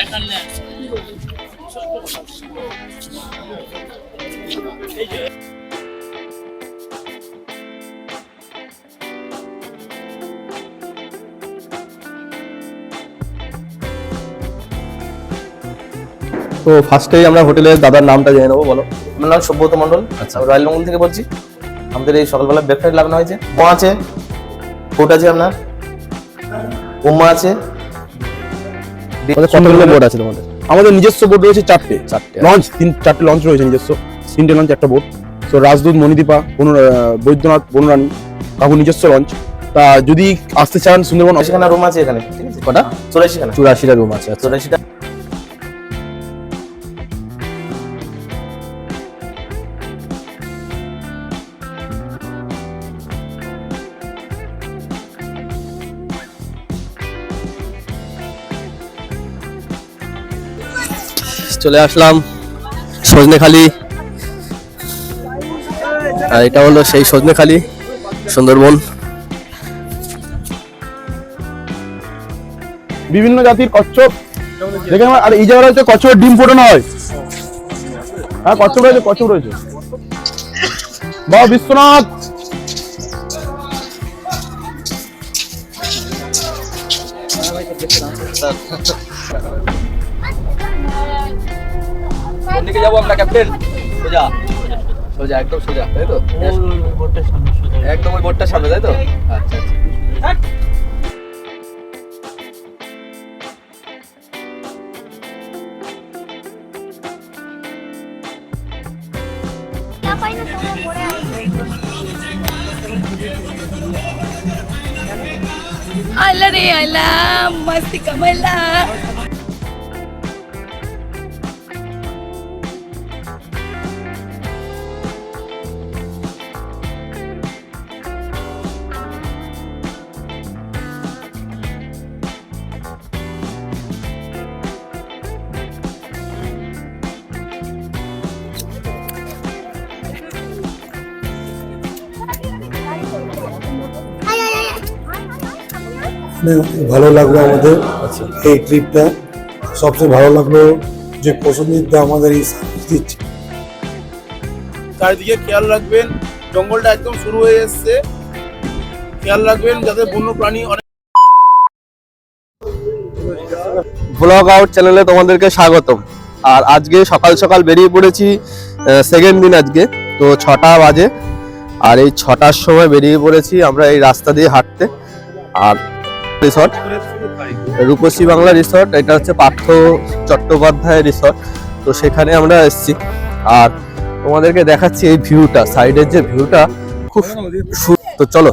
তো ফার্স্টেই আমরা হোটেলের দাদার নামটা জেনে নেব বলো। আমার নাম সভ্যত মন্ডল আচ্ছা। রয়্যাল বেঙ্গল থেকে বলছি। আমাদের এই সকালবেলা ব্রেকফাস্ট লাগানো হয়েছে। প আছে? ফুট আছে আপনার? উম্মা আছে। কতগুলো বোর্ড আছে তোমাদের? আমাদের নিজস্ব বোর্ড রয়েছে চারটে। চারটে লঞ্চ তিন চারটে লঞ্চ রয়েছে নিজস্ব। তিনটে লঞ্চ একটা বোর্ড তো রাজদূত মণিদীপা বৈদ্যনাথ বনরানী কাকু নিজস্ব লঞ্চ তা যদি আসতে চান সুন্দরবন সেখানে রুম আছে এখানে ঠিক আছে? কটা? চৌরাশি খানা চুরাশিটা রুম আছে চুরাশিটা চৌরাশিটা চলে আসলাম সজনেখালি। আর এটা হলো সেই সজনেখালি, সুন্দরবন। বিভিন্ন জাতির কচ্ছপ। দেখে আমার- আর এই জায়গাটা হচ্ছে কচ্ছপের ডিম ফোটানো হয়। হ্যাঁ কচ্ছপ রয়েছে কচ্ছপ রয়েছে। বাবা বিশ্বনাথ! কোন দিকে যাব আমরা ক্যাপ্টেন। সোজা। সোজা একদম সোজা তাই তো? একদম ওই বোর্ডটার সামনে তাই তো? আচ্ছা আচ্ছা। Alaré, ala, mastica, mala. ভালো লাগল আমাদের এই ট্রিপটা সবচেয়ে ভালো লাগল যে প্রসেনজিৎ আমাদের এই সার্ভিস দিচ্ছে। চারিদিকে খেয়াল রাখবেন জঙ্গলটা একদম শুরু হয়ে এসছে। খেয়াল রাখবেন যাতে বন্য প্রাণী অনেক ব্লগ আউট চ্যানেলে তোমাদেরকে স্বাগতম। আর আজকে সকাল সকাল বেরিয়ে পড়েছি সেকেন্ড দিন আজকে তো ছটা বাজে। আর এই ছটার সময় বেরিয়ে পড়েছি আমরা এই রাস্তা দিয়ে হাঁটতে। আর রিসর্ট রূপসী বাংলা রিসর্ট এটা হচ্ছে পার্থ চট্টোপাধ্যায় রিসর্ট তো সেখানে আমরা এসেছি। আর তোমাদেরকে দেখাচ্ছি এই ভিউটা সাইডের যে ভিউটা খুব তো চলো।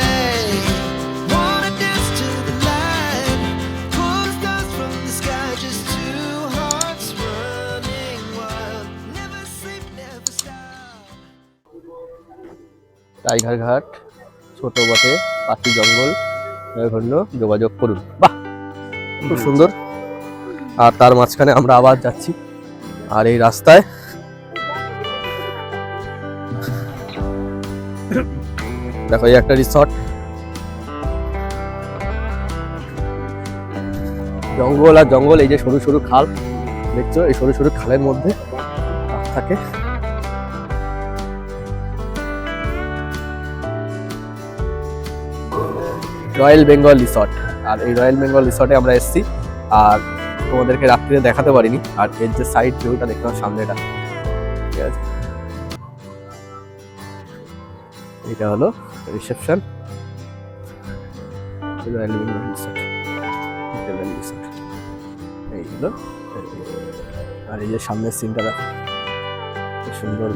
tiger ঘাট, ছোট বটে, পাখি জঙ্গল জন্য যোগাযোগ করুন। বাহ! খুব সুন্দর। আর তার মাঝখানে আমরা আবার যাচ্ছি। আর এই রাস্তায় দেখো, এই একটা রিসর্ট জঙ্গল আর জঙ্গল, এই যে সরু সরু খাল, দেখছ? এই সরু সরু খালের মধ্যে থাকে। রয়্যাল বেঙ্গল রিসর্ট আর এই রয়্যাল বেঙ্গল রিসর্টে আমরা এসেছি। আর তোমাদেরকে রাত্রিরে দেখাতে পারিনি। আর এর যে সাইড ভিউটা দেখলাম সামনেটা ঠিক আছে? এটা হলো reception royal Bengal resort resort এই হলো। আর এই যে সামনের সিনটা দেখো। সুন্দর।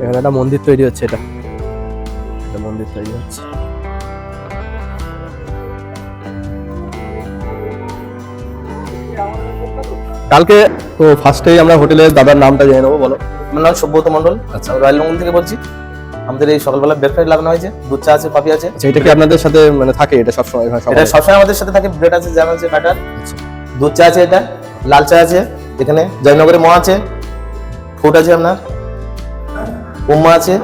এখানে একটা মন্দির তৈরি হচ্ছে এটা। একটা মন্দির তৈরি হচ্ছে। কালকে তো ফার্স্টেই আমরা হোটেলের দাদার নামটা জেনে নেব বলো। আমার নাম সভ্যত মন্ডল আচ্ছা। রয়্যাল বেঙ্গল থেকে বলছি। আমাদের এই সকালবেলা ব্রেকফাস্ট লাগানো হয়েছে দুধ চা আছে কফি আছে। আচ্ছা এটা কি আপনাদের সাথে মানে থাকে? এটা সবসময় এটা সবসময় আমাদের সাথে থাকে ব্রেড আছে জ্যাম আছে ব্যাটার আচ্ছা। দুধ চা আছে এটা লাল চা আছে এখানে জয়নগরে মা আছে ফুট আছে আপনার উম্মা আছে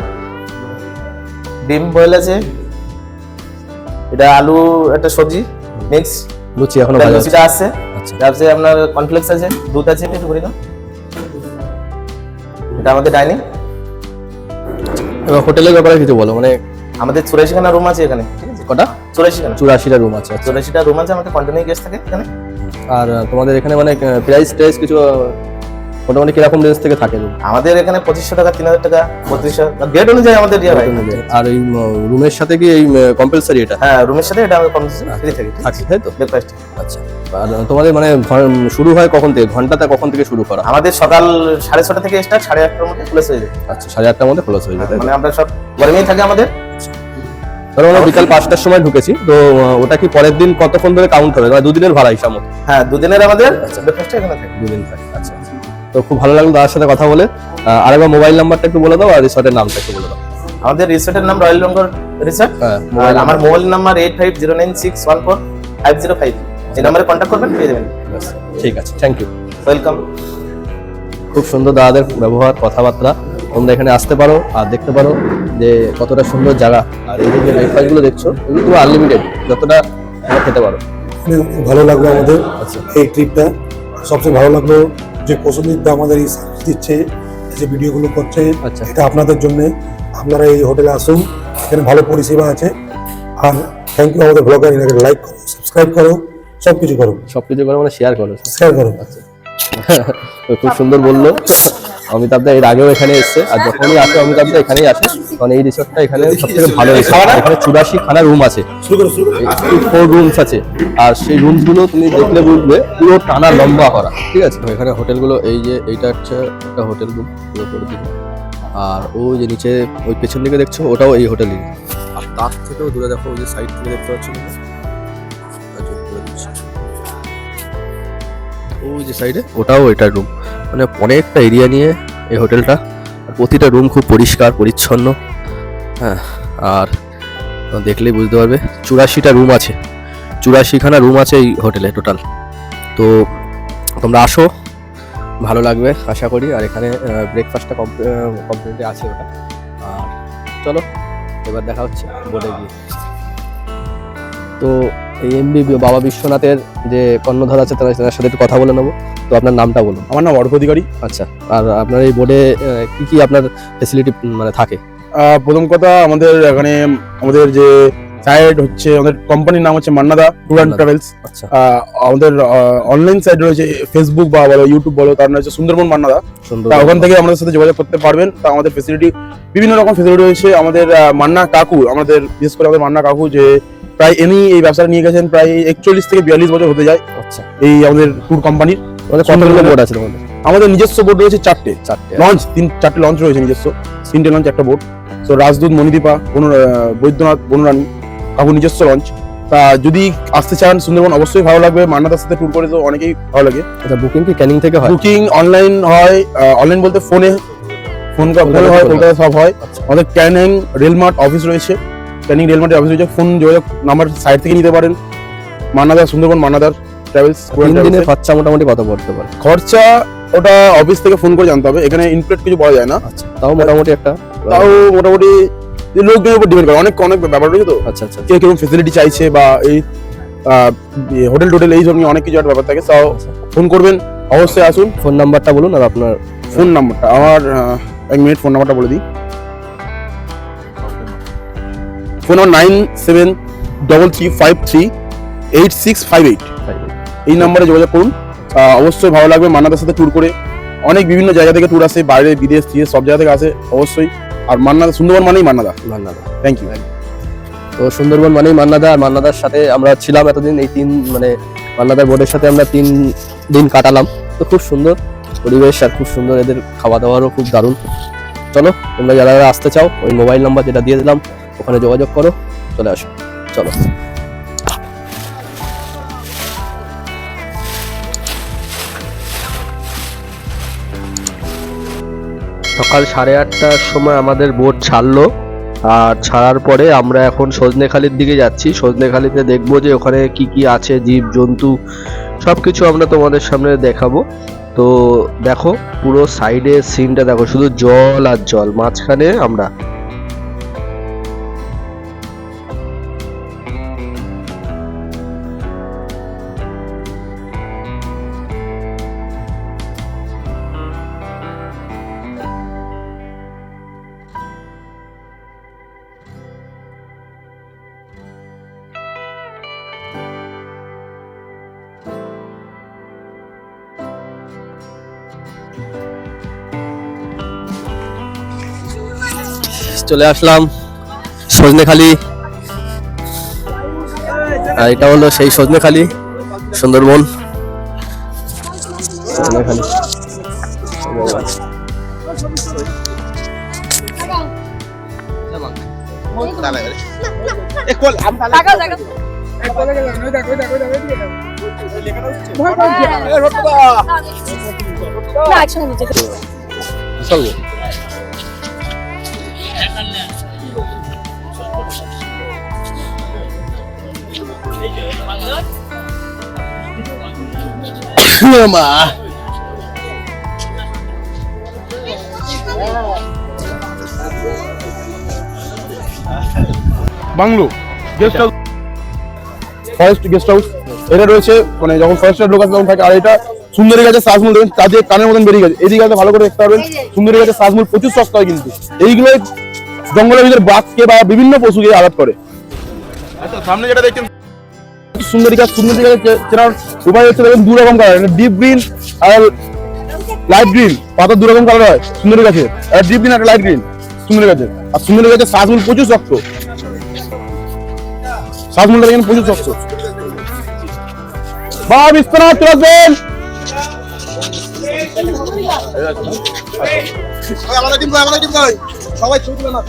ডিম বয়েল আছে এটা আলু একটা সবজি মিক্স লুচি এখনও ভাজা আছে। আচ্ছা। তারপরে আপনার কনফ্লেক্স আছে দুধ আছে একটু করে দাও এটা আমাদের ডাইনিং এবার হোটেলের ব্যাপারে কিছু বলো মানে আমাদের চুরাশিখানা রুম আছে এখানে ঠিক আছে? কটা? চুরাশিখানা। চুরাশিটা রুম আছে আচ্ছা। চুরাশিটা রুম আছে আমাদের কন্টিনিউ গেস্ট থাকে এখানে। আর তোমাদের এখানে মানে প্রাইস টাইস কিছু মোটামুটি কীরকম রেঞ্জ থেকে থাকে room? আমাদের এখানে পঁচিশশো টাকা তিন হাজার টাকা বত্রিশশো ডেট অনুযায়ী আমাদের ইয়ে হয়। আর এই রুমের সাথে কি এই কম্পালসারি এটা? হ্যাঁ রুমের সাথে এটা আমাদের কনভার্সেশন ফ্রি থাকে থাকে তাই তো? ব্রেকফাস্ট আচ্ছা। আর তোমাদের মানে শুরু হয় কখন থেকে? ঘন্টাটা কখন থেকে শুরু করা? আমাদের সকাল সাড়ে ছটা থেকে স্টার্ট সাড়ে আটটার মধ্যে ক্লোজ হয়ে যায়। আচ্ছা সাড়ে আটটার মধ্যে ক্লোজ হয়ে যায় মানে আমরা সব গরমেই থাকে আমাদের। ধরো আমরা বিকাল পাঁচটার সময় ঢুকেছি তো ওটা কি পরের দিন কতক্ষণ ধরে কাউন্ট হবে? মানে দুদিনের ভাড়া হিসাব মতো। হ্যাঁ দুদিনের আমাদের আচ্ছা। ব্রেকফাস্ট এখানে থাকে। দুদিন থাকে আচ্ছা আচ্ছা। তো খুব ভালো লাগল দাদার সাথে কথা বলে। আহ, আরেকবার মোবাইল নাম্বারটা একটু বলে দাও আর রিসর্টের নামটা একটু বলে দাও। আমাদের রিসোর্টের নাম রয়্যাল বেঙ্গল রিসোর্ট আমার mobile number eight five zero nine six one four five zero five এই নাম্বারে কন্ট্যাক্ট করবেন পেয়ে যাবেন। ঠিক আছে থ্যাংক ইউ ওয়েলকাম খুব সুন্দর দাদাদের ব্যবহার কথাবার্তা। তোমরা এখানে আসতে পারো আর দেখতে পারো যে কতটা সুন্দর জায়গা। আর এই যে ব্রেকফাস্টগুলো দেখছ এগুলো পুরো আনলিমিটেড যতটা তোমরা খেতে পারো। ভালো লাগল আমাদের এই ট্রিপটা সবচেয়ে ভালো লাগল যে পছন্দিদা আমাদের এই সার্ভিস দিচ্ছে যে ভিডিওগুলো করছে আচ্ছা। এটা আপনাদের জন্য। আপনারা এই হোটেলে আসুন এখানে ভালো পরিষেবা আছে। আর থ্যাংক ইউ আমাদের ব্লগার এনাকে লাইক করো সাবস্ক্রাইব করো। সব কিছু করো। সবকিছু করে মানে শেয়ার করো। শেয়ার করো তো খুব সুন্দর বলল। অমিতাভ দা এর আগেও এখানে এসছে। আর যখনই আসে অমিতাভ দা এখানেই আসে। কারণ এই রিসোর্টটা এখানে সব থেকে ভালো এখানে চুরাশি খানা রুম আছে। ফোর রুমস আছে। আর সেই রুমসগুলো তুমি দেখলে বুঝবে পুরো টানা লম্বা করা ঠিক আছে? এখানে হোটেলগুলো এই যে এইটা হচ্ছে একটা হোটেল রুম পুরো করে দিকে আর ওই যে নিচে ওই পেছন দিকে দেখছ ওটাও এই হোটেলই আর তার থেকেও দূরে দেখো ওই যে সাইড থেকে দেখতে পাচ্ছ ওই যে সাইডে ওটাও এটার রুম মানে অনেকটা এরিয়া নিয়ে এই হোটেলটা প্রতিটা রুম খুব পরিষ্কার, পরিচ্ছন্ন। হ্যাঁ আর দেখলেই বুঝতে পারবে, চুরাশিটা রুম আছে। চুরাশিখানা রুম আছে এই হোটেলে টোটাল তো তোমরা আসো, ভালো লাগবে, আশা করি। আর এখানে ব্রেকফাস্টটা কমপ্লিটলি আছে ওটা। আর চলো, এবার দেখা হচ্ছে বলে গিয়ে। তো এই এমবি বাবা বিশ্বনাথের যে কর্ণধার আছে তার তার সাথে একটু কথা বলে নেব। তো আপনার নামটা বলুন। আমার নাম অর্ক অধিকারী। আচ্ছা আর আপনার এই বোর্ডে কি কি আপনার ফেসিলিটি মানে থাকে? প্রথম কথা আমাদের এখানে আমাদের যে সাইড হচ্ছে আমাদের কোম্পানির নাম হচ্ছে মান্নাদা ট্যুর অ্যান্ড ট্রাভেলস আচ্ছা। আমাদের অনলাইন সাইড রয়েছে ফেসবুক বা বলো ইউটিউব বলো তার নাম হচ্ছে সুন্দরবন মান্নাদা। তা ওখান থেকে আমাদের সাথে যোগাযোগ করতে পারবেন। তা আমাদের ফেসিলিটি বিভিন্ন রকম ফেসিলিটি রয়েছে। আমাদের মান্না কাকু আমাদের বিশেষ করে আমাদের মান্না কাকু যে প্রায় এমনি এই ব্যবসাটা নিয়ে গেছেন প্রায় একচল্লিশ থেকে বিয়াল্লিশ বছর হতে যায় আচ্ছা। এই আমাদের ট্যুর কোম্পানির আমাদের বোর্ড আছে তোমাদের? আমাদের নিজস্ব বোর্ড রয়েছে চারটে। চারটে। লঞ্চ তিন চারটে লঞ্চ রয়েছে নিজস্ব। তিনটে লঞ্চ একটা বোর্ড তো রাজদূত মণিদীপা বনু বৈদ্যনাথ বনুরানী কাকু নিজস্ব লঞ্চ তা যদি আসতে চান সুন্দরবন অবশ্যই ভালো লাগবে। মান্নাদার সাথে ট্যুর করে তো অনেকেই ভালো লাগে। আচ্ছা বুকিং কি ক্যানিং থেকে হয়? বুকিং অনলাইন হয় অনলাইন বলতে ফোনে ফোন ফোনে হয় কলকাতায় সব হয়। আচ্ছা। আমাদের ক্যানিং রেলমার্ট অফিস রয়েছে। ক্যানিং রেলমার্টের অফিস রয়েছে। ফোন যোগাযোগ নাম্বার সাইট থেকে নিতে পারেন। মান্নাদার সুন্দরবন মান্নাদার ট্রাভেলস দিনের খরচা মোটামুটি কত পড়তে পারে? খরচা ওটা অফিস থেকে ফোন করে জানতে হবে। এখানে ইনপ্লেট কিছু পাওয়া যায় না। আচ্ছা তাও মোটামুটি একটা তাও মোটামুটি লোকজনের উপর ডিপেন্ড করে। অনেক অনেক ব্যাপার রয়েছে তো। আচ্ছা আচ্ছা কে কীরকম ফেসিলিটি চাইছে বা এই হোটেল টোটেল এই নিয়ে অনেক কিছু একটা ব্যাপার থাকে। তাও ফোন করবেন। অবশ্যই আসুন। ফোন নাম্বারটা বলুন আর আপনার ফোন নাম্বারটা আমার এক মিনিট ফোন নাম্বারটা বলে দিই। Phone number nine seven double three five three eight six five eight. এই নাম্বারে যোগাযোগ করুন। অবশ্যই ভালো লাগবে মান্নাদার সাথে ট্যুর করে। অনেক বিভিন্ন জায়গা থেকে ট্যুর আসে বাইরে বিদেশ থেকে সব জায়গা থেকে আসে অবশ্যই। আর মান্নাদা সুন্দরবন মানেই মান্নাদা। মান্নাদা। থ্যাংক ইউ তো সুন্দরবন মানেই মান্নাদা আর মান্নাদার সাথে আমরা ছিলাম এতদিন এই তিন মানে মান্নাদার বোর্ডের সাথে আমরা তিন দিন কাটালাম। তো খুব সুন্দর পরিবেশ আর খুব সুন্দর এদের খাওয়া দাওয়ারও খুব দারুণ। চলো তোমরা যারা যারা আসতে চাও ওই মোবাইল নাম্বার যেটা দিয়ে দিলাম ওখানে যোগাযোগ করো, চলে আসো। চলো। সকাল সাড়ে আটটার সময় আমাদের বোট ছাড়লো, আর ছাড়ার পরে আমরা এখন সজনেখালির দিকে যাচ্ছি। সজনেখালিতে দেখব যে ওখানে কি কি আছে, জীব, জন্তু সব কিছু আমরা তোমাদের সামনে দেখাবো। তো দেখো, পুরো সাইডে সিনটা দেখো, শুধু জল আর জল, মাঝখানে আমরা চলে আসলাম সজনেখালি। আর এটা হলো সেই সজনেখালি সুন্দরবন। সজনেখালি। চলবে মা bungalow guest house forest guest house এটা রয়েছে মানে যখন ফরেস্টের লোক আছে তখন থাকে আর এটা সুন্দরী গাছের শ্বাসমূল দেখবেন তাদের কানের মতন বেরিয়ে গেছে। এদিকে আছে ভালো করে দেখতে পারবেন সুন্দরী গাছের শ্বাসমূল প্রচুর সস্তা হয় কিন্তু। এইগুলো জঙ্গলের ভিতরে বাঘকে বা বিভিন্ন পশুকে আঘাত করে। সামনে যেটা দেখছেন সুন্দরী গাছ সুন্দরী গাছ চেনার উপায় হচ্ছে দেখুন দু রকম কালার ডিপ গ্রিন আর লাইট গ্রিন পাতা দুরকম কালার হয়, সুন্দরী গাছের। ডিপ গ্রিন আর লাইট গ্রিন সুন্দরী গাছের। আর সুন্দরী গাছের শ্বাসমূল প্রচুর শক্ত। শ্বাসমূলটা দেখেন প্রচুর শক্ত। বা বিশ্বনাথ, চলে সবাই ছবি না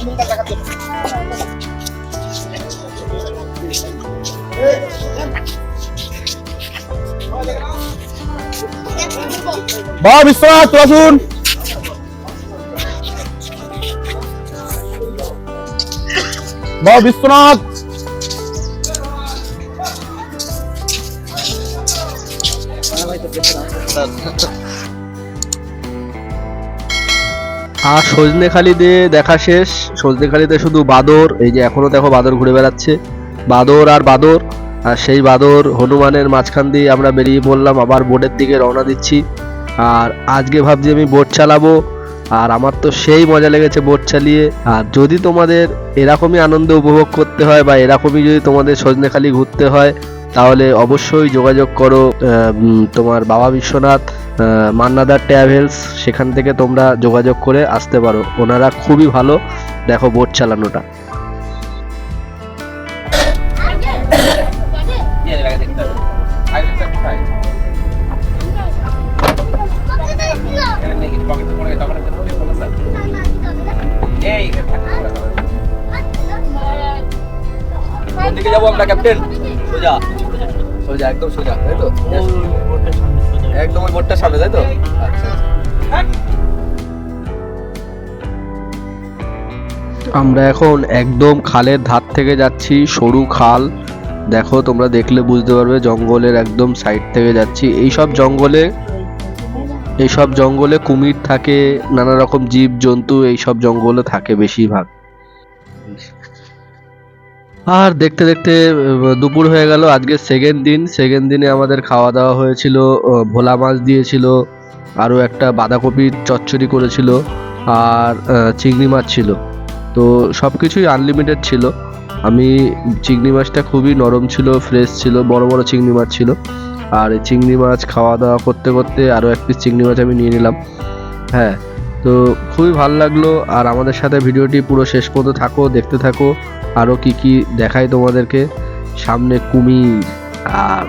বা বিশ্বনাথ আসুন বা বিশ্বনাথ। আর সজনেখালিতে দেখা শেষ। সজনেখালিতে শুধু বাদর, এই যে এখনও দেখো বাদর ঘুরে বেড়াচ্ছে। বাদর আর বাদর, আর সেই বাদর হনুমানের মাঝখান দিয়ে আমরা বেরিয়ে পড়লাম, আবার বোটের দিকে রওনা দিচ্ছি। আর আজকে ভাবছি আমি বোট চালাবো, আর আমার তো সেই মজা লেগেছে বোট চালিয়ে। আর যদি তোমাদের এরকমই আনন্দ উপভোগ করতে হয় বা এরকমই যদি তোমাদের সজনেখালি ঘুরতে হয়, তাহলে অবশ্যই যোগাযোগ করো তোমার বাবা বিশ্বনাথ মান্নাদার ট্রাভেলস, সেখান থেকে তোমরা যোগাযোগ করে আসতে পারো। ওনারা খুবই ভালো। দেখো বোট চালানোটা। যাব আমরা ক্যাপ্টেন। সোজা। সোজা একদম সোজা তাই তো? একদম ওই বোটটার সামনে তাই তো? আচ্ছা আমরা এখন একদম খালের ধার থেকে যাচ্ছি সরু খাল। দেখো তোমরা দেখলে বুঝতে পারবে জঙ্গলের একদম সাইড থেকে যাচ্ছি। এই সব জঙ্গলে এই সব জঙ্গলে কুমির থাকে নানা রকম জীব জন্তু এই সব জঙ্গলে থাকে বেশিরভাগ। আর দেখতে দেখতে দুপুর হয়ে গেল। আজকে সেকেন্ড দিন। সেকেন্ড দিনে আমাদের খাওয়া দাওয়া হয়েছিল ভোলা মাছ দিয়েছিল, আরও একটা বাঁধাকপির চচ্চড়ি করেছিল, আর চিংড়ি মাছ ছিল। তো সব কিছুই আনলিমিটেড ছিল। আমি চিংড়ি মাছটা খুবই নরম ছিল ফ্রেশ ছিল, বড় বড় চিংড়ি মাছ ছিল। আর চিংড়ি মাছ খাওয়া দাওয়া করতে করতে আরও এক পিস চিংড়ি মাছ আমি নিয়ে নিলাম। হ্যাঁ তো খুবই ভালো লাগল। আর আমাদের সাথে ভিডিওটি পুরো শেষ পর্যন্ত থাকো, দেখতে থাকো। আরও কি কি দেখায় তোমাদেরকে? সামনে কুমির। আর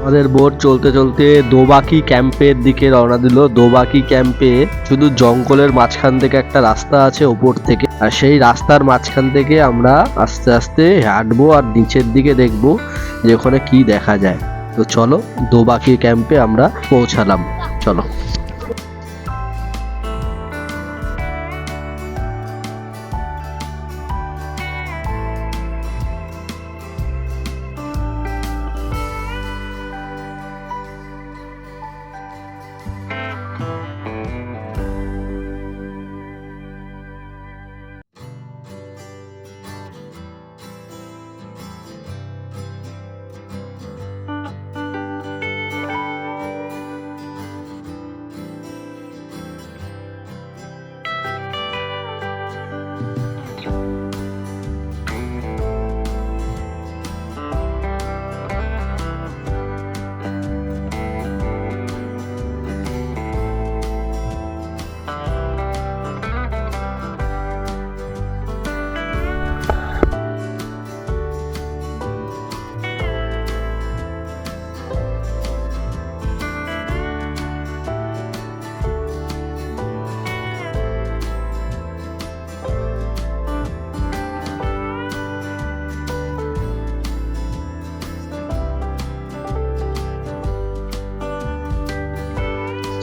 আমাদের বোট চলতে চলতে দোবাকি ক্যাম্পের দিকে রওনা দিল। দোবাকি ক্যাম্পে শুধু জঙ্গলের মাঝখান থেকে একটা রাস্তা আছে ওপর থেকে। আর সেই রাস্তার মাঝখান থেকে আমরা আস্তে আস্তে হাঁটবো আর নিচের দিকে দেখব যে ওখানে কি দেখা যায়। তো চলো দোবাকি ক্যাম্পে আমরা পৌঁছালাম। চলো।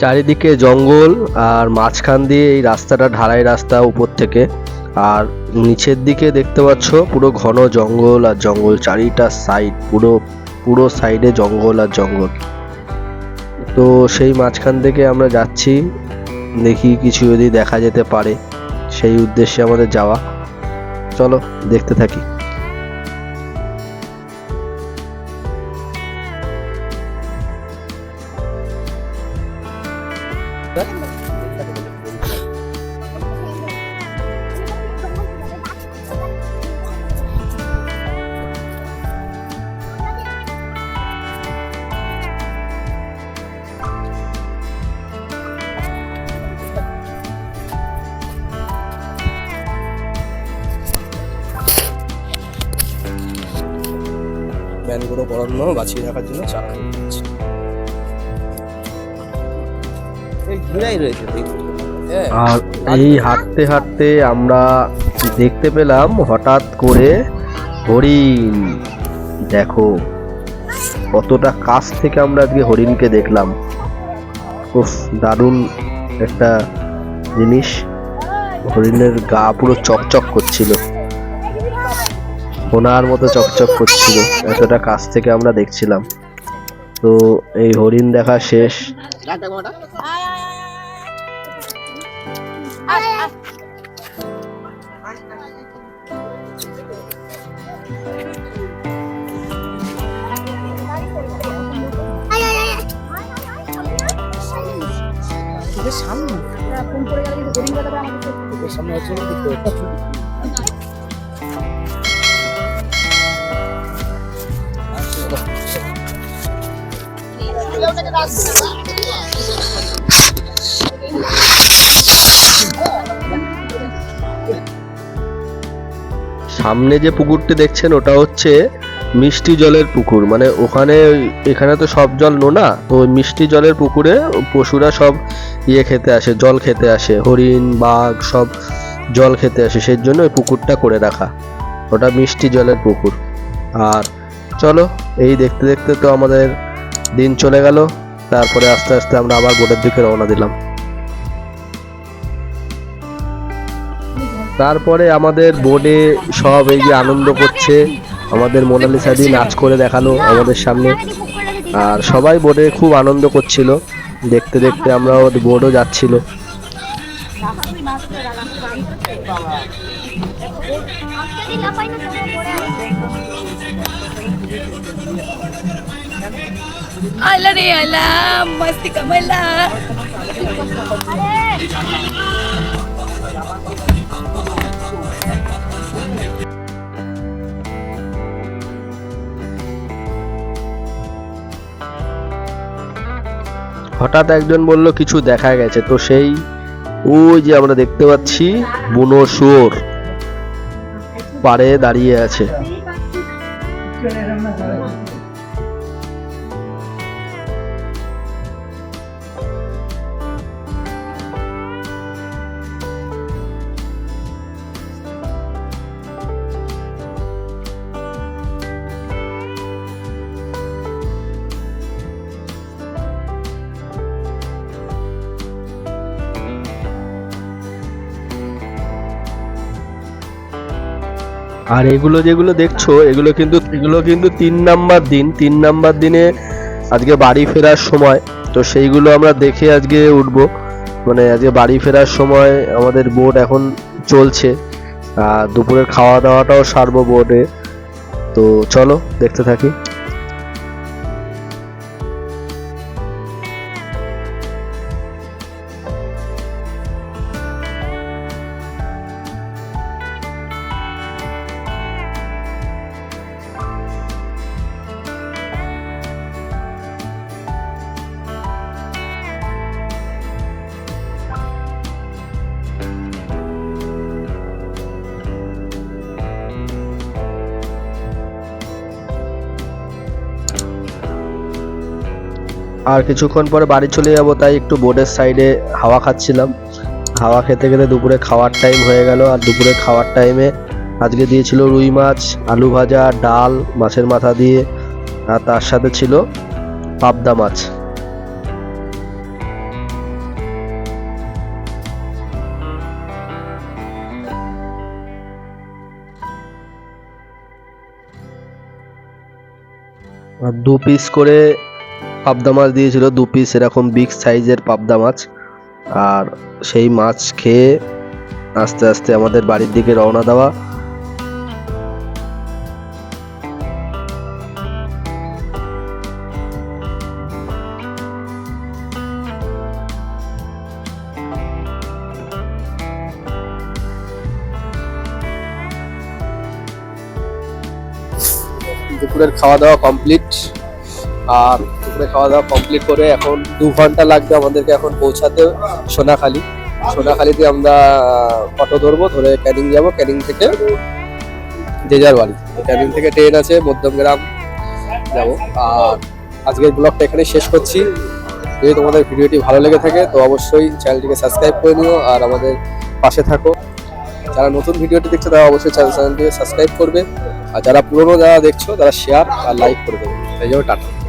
চারিদিকে জঙ্গল আর মাঝখান দিয়ে এই রাস্তাটা ঢালাই রাস্তা উপর থেকে। আর নিচের দিকে দেখতে পাচ্ছ পুরো ঘন জঙ্গল আর জঙ্গল, চারিটা সাইড পুরো পুরো সাইডে জঙ্গল আর জঙ্গল। তো সেই মাঝখান থেকে আমরা যাচ্ছি, দেখি কিছু যদি দেখা যেতে পারে, সেই উদ্দেশ্যে আমাদের যাওয়া। চলো, দেখতে থাকি। ব্যানগুলো পড়ানো বাঁচিয়ে রাখার জন্য চারা ঘুরাই রয়েছে আর এই হাঁটতে হাঁটতে আমরা দেখতে পেলাম হঠাৎ করে হরিণ। দেখো, কতটা কাছ থেকে আমরা আজকে হরিণকে দেখলাম। উফ, দারুণ একটা জিনিস। হরিণের গা পুরো চকচক করছিল। সোনার মতো চকচক করছিল। এতটা কাছ থেকে আমরা দেখছিলাম। তো এই হরিণ দেখা শেষ। সামনে। যে পুকুরটি দেখছেন, ওটা হচ্ছে মিষ্টি জলের পুকুর। মানে ওখানে এখানে তো সব জল নোনা, তো মিষ্টি জলের পুকুরে পশুরা সব ইয়ে খেতে আসে, জল খেতে আসে, হরিণ, বাঘ সব জল খেতে আসে, সেই জন্য ওই পুকুরটা করে রাখা। ওটা মিষ্টি জলের পুকুর। আর চলো, এই দেখতে দেখতে তো আমাদের দিন চলে গেল, তারপরে আস্তে আস্তে আমরা আবার বোটের দিকে রওনা দিলাম। তারপরে আমাদের বোর্ডে সব এই যে আনন্দ করছে, আমাদের মোনালিসা দি নাচ করে দেখাল আমাদের সামনে। আর সবাই বোর্ডে খুব আনন্দ করছিল, দেখতে দেখতে আমরা বোর্ডও যাচ্ছিল। आला रे आला मस्ती कमायला হঠাৎ একজন বলল কিছু দেখা গেছে তো সেই ওই যে আমরা দেখতে পাচ্ছি বুনো শুয়োর পাড়ে দাঁড়িয়ে আছে আর এগুলো যেগুলো দেখছ, এগুলো কিন্তু এগুলো কিন্তু তিন নাম্বার দিন, তিন নাম্বার দিনে আজকে বাড়ি ফেরার সময়, তো সেইগুলো আমরা দেখে আজকে উঠব। মানে আজকে বাড়ি ফেরার সময় আমাদের বোট এখন চলছে, আর দুপুরের খাওয়া দাওয়াটাও সারবো বোটে তো চলো, দেখতে থাকি। আর কিছুক্ষণ পরে বাড়ি চলে যাব, তাই একটু বোর্ডের সাইডে হাওয়া খাচ্ছিলাম। হাওয়া খেতে খেতে দুপুরে খাওয়ার টাইম হয়ে গেল, আর দুপুরে খাওয়ার টাইমে আজকে দিয়েছিল রুই মাছ, আলু ভাজা, ডাল, মাছের মাথা দিয়ে, আর তার সাথে ছিল পাবদা মাছ। আর দু পিস করে পাবদা মাছ দিয়েছিল, দু পিস এরকম বিগ সাইজের পাবদা মাছ। আর সেই মাছ খেয়ে আস্তে আস্তে আমাদের বাড়ির দিকে রওনা দেওয়া। দুপুরের খাওয়া দাওয়া কমপ্লিট আর দুপুরে খাওয়া দাওয়া কমপ্লিট করে এখন দু ঘণ্টা লাগবে আমাদেরকে এখন পৌঁছাতে সোনাখালি। সোনাখালিতে আমরা অটো ধরবো, ধরে ক্যানিং যাব। ক্যানিং থেকে যার বাড়ি ক্যানিং থেকে ট্রেন আছে মধ্যমগ্রাম যাব। আর আজকের ব্লগটা এখানে শেষ করছি। যদি তোমাদের ভিডিওটি ভালো লেগে থাকে, তো অবশ্যই চ্যানেলটিকে সাবস্ক্রাইব করে নিও আর আমাদের পাশে থাকো। যারা নতুন ভিডিওটি দেখছ, তারা অবশ্যই চ্যানেল চ্যানেলটিকে সাবস্ক্রাইব করবে। আর যারা পুরনো যারা দেখছ, তারা শেয়ার আর লাইক করে দেবে। তাই জন্য টাটা।